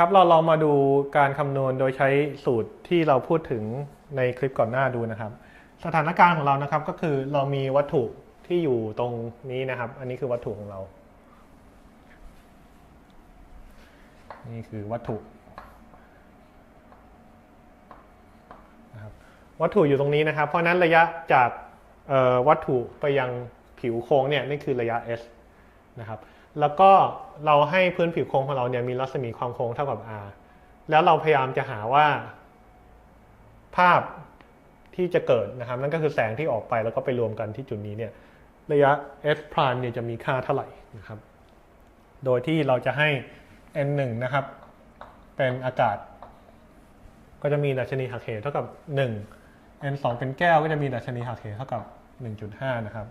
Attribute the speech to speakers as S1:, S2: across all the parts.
S1: ครับเราลองมาดูการคำนวณโดยใช้สูตรที่เราพูดถึงในคลิปก่อนหน้าดูนะครับ สถานการณ์ของเรานะครับก็คือเรามีวัตถุที่อยู่ตรงนี้นะครับ อันนี้คือวัตถุของเรา นี่คือวัตถุนะครับวัตถุอยู่ตรงนี้นะครับ เพราะนั้นระยะจากวัตถุไปยังผิวโค้งเนี่ยนี่คือระยะ s นะครับ แล้วก็เราให้พื้นผิวโค้งของเราเนี่ยมีรัศมีความโค้งเท่ากับ r แล้วเราพยายามจะหาว่า ภาพที่จะเกิดนะครับ นั่นก็คือแสงที่ออกไปแล้วก็ไปรวมกันที่จุดนี้เนี่ยระยะ s prime เนี่ยจะมีค่าเท่าไหร่นะครับ โดยที่เราจะให้ n 1นะครับ เป็นอากาศ ก็จะมีดัชนีหักเหเท่ากับ 1 n 2เป็นแก้วก็จะมีดัชนีหักเหเท่ากับ 1.5 นะครับ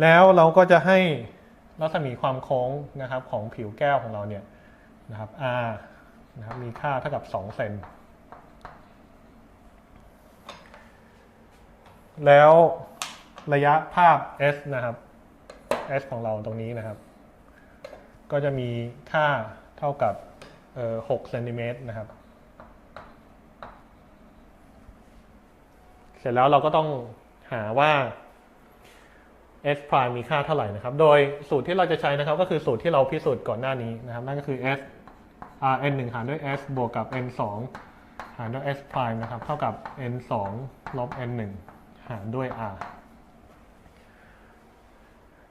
S1: แล้วเราก็จะให้ รัศมีความโค้งนะครับของผิวแก้วของเราเนี่ยนะครับ r นะครับมีค่าเท่ากับ 2 เซน แล้วระยะภาพ s นะครับ s ของเราตรงนี้นะครับ ก็จะมีค่าเท่ากับ6เซนติเมตรนะครับ เสร็จแล้วเราก็ต้องหาว่า s prime มีค่าเท่าไหร่นะครับ โดยสูตรที่เราจะใช้นะครับ ก็คือสูตรที่เราพิสูจน์ก่อนหน้านี้นะครับ นั่นก็คือ s r n 1หารด้วย s บวกกับ n 2หารด้วย s prime นะครับ เท่ากับ n 2ลบ n 1หารด้วย r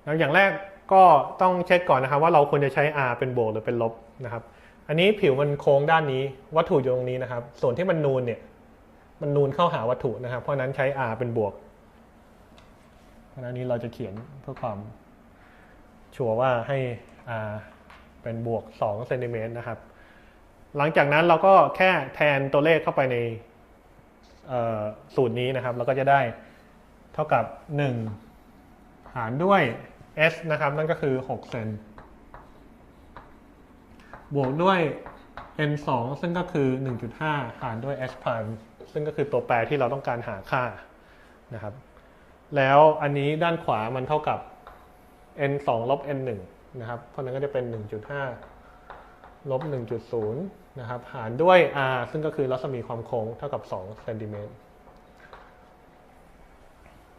S1: แล้วอย่างแรกก็ต้องเช็คก่อนนะครับ ว่าเราควรจะใช้ r เป็นบวกหรือเป็นลบนะครับ อันนี้ผิวมันโค้งด้านนี้ วัตถุอยู่ตรงนี้นะครับ ส่วนที่มันนูนเนี่ย มันนูนเข้าหาวัตถุนะครับ เพราะฉะนั้นใช้ r เป็นบวก เพราะนั้นนี้เราจะเขียนเพื่อความชัวร์ว่าให้เป็นบวก2เซนติเมตรนะครับ หลังจากนั้นเราก็แค่แทนตัวเลขเข้าไปในสูตรนี้นะครับ เราก็จะได้เท่ากับ 1 หารด้วย s นะครับ นั่นก็คือ 6 เซน บวกด้วย n 2ซึ่งก็คือ 1.5 หารด้วย s prime ซึ่งก็คือตัวแปรที่เราต้องการหาค่านะครับ แล้วอันนี้ด้านขวามันเท่ากับ n 2ลบ n 1นะครับ เพราะนั้นก็จะเป็น 1.5ลบ1.0นะครับ หารด้วย r ซึ่งก็คือรัศมีความโค้งเท่ากับ2เซนติเมตร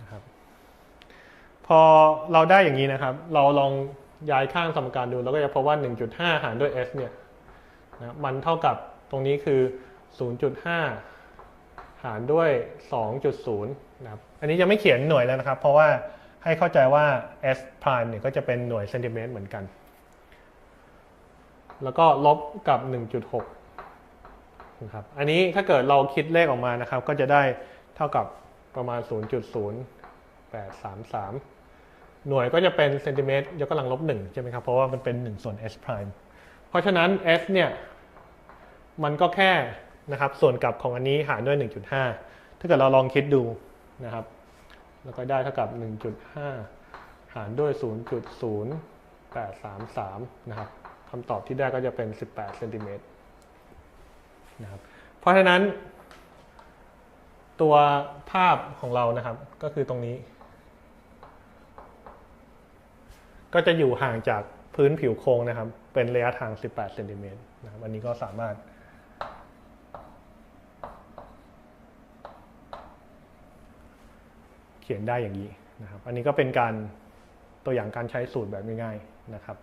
S1: นะครับ พอเราได้อย่างนี้นะครับ เราลองย้ายข้างสมการดูแล้วก็จะพบว่า 1.5 หารด้วย s เนี่ยนะมันเท่ากับตรงนี้คือ 0.5หารด้วย 2.0 นะครับ อันนี้ยังไม่เขียนหน่วยแล้วนะครับ เพราะว่าให้เข้าใจว่า s prime เนี่ยก็จะเป็นหน่วยเซนติเมตรเหมือนกัน แล้วก็ลบกับ 1.6 นะครับ อันนี้ถ้าเกิดเราคิดเลขออกมานะครับ ก็จะได้เท่ากับประมาณ 0.0833 หน่วยก็จะเป็นเซนติเมตรยกกำลังลบ1ใช่ไหมครับ เพราะว่ามันเป็น 1 ส่วน s prime เพราะฉะนั้น s เนี่ย มันก็แค่ นะครับ ส่วนกลับของอันนี้หารด้วย 1.5 ถ้าเกิดเราลองคิดดูนะครับ แล้วก็ได้เท่ากับ 1.5 หารด้วย 0.0833 นะครับคำตอบที่ได้ก็จะเป็น 18เซนติเมตรนะครับ เพราะฉะนั้น ตัวภาพของเรานะครับ ก็คือตรงนี้ ก็จะอยู่ห่างจากพื้นผิวโค้งนะครับ เป็นระยะทาง 18เซนติเมตรนะครับ อันนี้ก็สามารถ เขียนได้อย่างนี้นะครับ อันนี้ก็เป็นการตัวอย่างการใช้สูตรแบบง่ายๆนะครับ